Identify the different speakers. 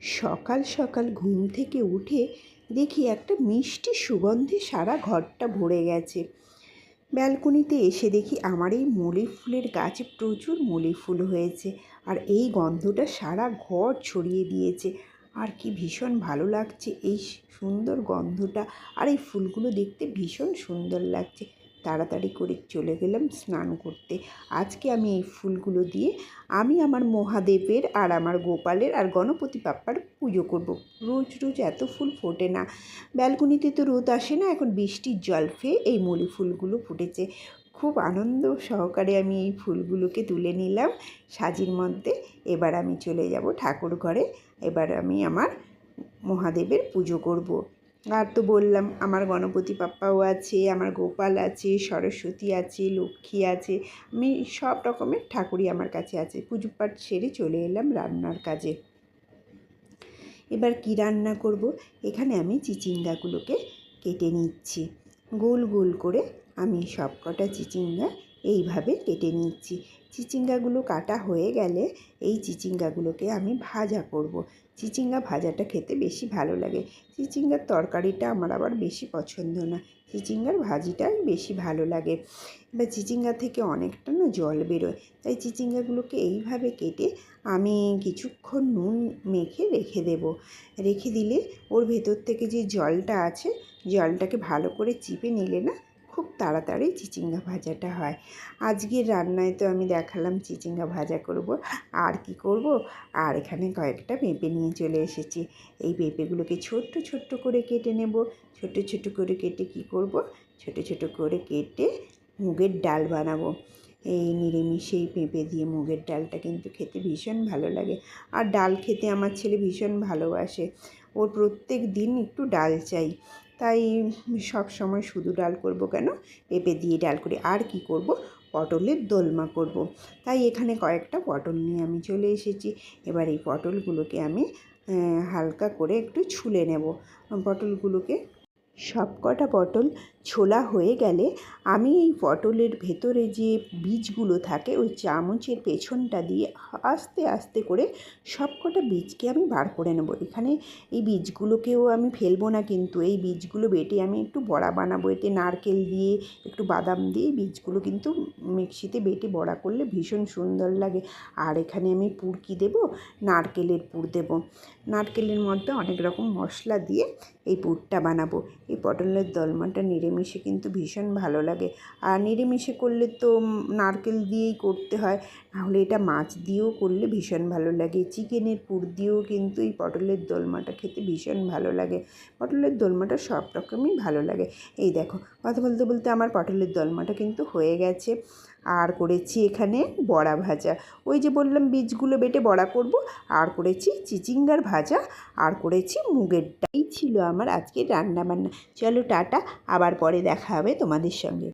Speaker 1: সকাল সকাল ঘুম থেকে উঠে দেখি একটা মিষ্টি সুগন্ধে সারা ঘরটা ভরে গেছে। ব্যালকনিতে এসে দেখি আমার এই মলি ফুলের গাছে প্রচুর মলি ফুল হয়েছে আর এই গন্ধটা সারা ঘর ছড়িয়ে দিয়েছে। আর কি ভীষণ ভালো লাগছে এই সুন্দর গন্ধটা। আর এই ফুলগুলো দেখতে ভীষণ সুন্দর লাগছে। তাড়াতাড়ি করে চলে গেলাম স্নান করতে। আজকে আমি এই ফুলগুলো দিয়ে আমি আমার মহাদেবের আর আমার গোপালের আর গণপতি বাপ্পার পুজো করব। রোজ রোজ এত ফুল ফোটে না। ব্যালকনিতে তো রোদ আসে না, এখন বৃষ্টির জল ফেয়ে এই মলি ফুলগুলো ফুটেছে। খুব আনন্দ সহকারে আমি এই ফুলগুলোকে তুলে নিলাম সাজির মধ্যে। এবার আমি চলে যাব ঠাকুর ঘরে। এবার আমি আমার মহাদেবের পুজো করব। আর তো বললাম, আমার গণপতি পাপ্পাও আছে, আমার গোপাল আছে, সরস্বতী আছে, লক্ষ্মী আছে, আমি সব রকমের ঠাকুরই আমার কাছে আছে। পুজো পাঠ সেরে চলে এলাম রান্নার কাজে। এবার কি রান্না করব? এখানে আমি চিচিঙ্গাগুলোকে কেটে নিচ্ছি। গোল গোল করে আমি সব কটা চিচিঙ্গা এইভাবে কেটে নিচ্ছি। চিচিঙ্গাগুলো কাটা হয়ে গেলে এই চিচিঙ্গাগুলোকে আমি ভাজা করব। চিচিঙ্গা ভাজাটা খেতে বেশি ভালো লাগে। চিচিঙ্গার তরকারিটা আমার আবার বেশি পছন্দ না। চিচিঙ্গার ভাজিটাই বেশি ভালো লাগে। এবার চিচিঙ্গা থেকে অনেকটা না জল বেরোয়। তাই চিচিঙ্গাগুলোকে এইভাবে কেটে আমি কিছুক্ষণ নুন মেখে রেখে দেব। রেখে দিলে ওর ভেতর থেকে যে জলটা আছে, জলটাকে ভালো করে চিপে নিলে না খুব তাড়াতাড়ি চিচিঙ্গা ভাজাটা হয়। আজকের রান্নায় তো আমি দেখালাম চিচিঙ্গা ভাজা করব, আর কি করব, আর এখানে কয়েকটা পেঁপে নিয়ে চলে এসেছি। এই পেঁপেগুলোকে ছোট্ট ছোট্ট করে কেটে নেব। ছোট ছোট করে কেটে কি করব? ছোট ছোট করে কেটে মুগের ডাল বানাবো। এই নিরামিষেই পেঁপে দিয়ে মুগের ডালটা কিন্তু খেতে ভীষণ ভালো লাগে। আর ডাল খেতে আমার ছেলে ভীষণ ভালোবাসে। ওর প্রত্যেক দিন একটু ডাল চাই। তাই সব সময় শুধু ডাল করব কেন? পেঁপে দিয়ে ডাল করি আর কি করব? পটলের দোলমা করব। তাই এখানে কয়েকটা পটল নিয়ে আমি চলে এসেছি। এবার এই পটলগুলোকে আমি হালকা করে একটু ছুলে নেব। পটলগুলোকে সব কটা পটল ছোলা হয়ে গেলে আমি এই পটলের ভেতরে যে বীজগুলো থাকে, ওই চামচের পেছনটা দিয়ে আস্তে আস্তে করে সব কটা বীজকে আমি বার করে নেব। এখানে এই বীজগুলোকেও আমি ফেলব না কিন্তু, এই বীজগুলো বেটে আমি একটু বড়া বানাবো। এতে নারকেল দিয়ে, একটু বাদাম দিয়ে বীজগুলো কিন্তু মিক্সিতে বেটে বড়া করলে ভীষণ সুন্দর লাগে। আর এখানে আমি পুর কী দেবো? নারকেলের পুর দেবো। নারকেলের মধ্যে অনেক রকম মশলা দিয়ে এই পুরটা বানাবো। এই পটলের দলমাটা নিরামিষে কিন্তু ভীষণ ভালো লাগে। আর নিরামিষে করলে তো নারকেল দিয়েই করতে হয়, নাহলে এটা মাছ দিয়েও করলে ভীষণ ভালো লাগে। চিকেনের পুর দিয়েও কিন্তু এই পটলের দোলমাটা খেতে ভীষণ ভালো লাগে। পটলের দোলমাটা সব রকমই ভালো লাগে। এই দেখো, কথা বলতে বলতে আমার পটলের দোলমাটা কিন্তু হয়ে গেছে। আর করেছি এখানে বড়া ভাজা। ওই যে বললাম, বীজগুলো বেটে বড়া করব। আর করেছি চিচিঙ্গার ভাজা। আর করেছি মুগের ডাল। ছিল আমার আজকে রান্না বান্না চলো টাটা, আবার পরে দেখা হবে তোমাদের সঙ্গে।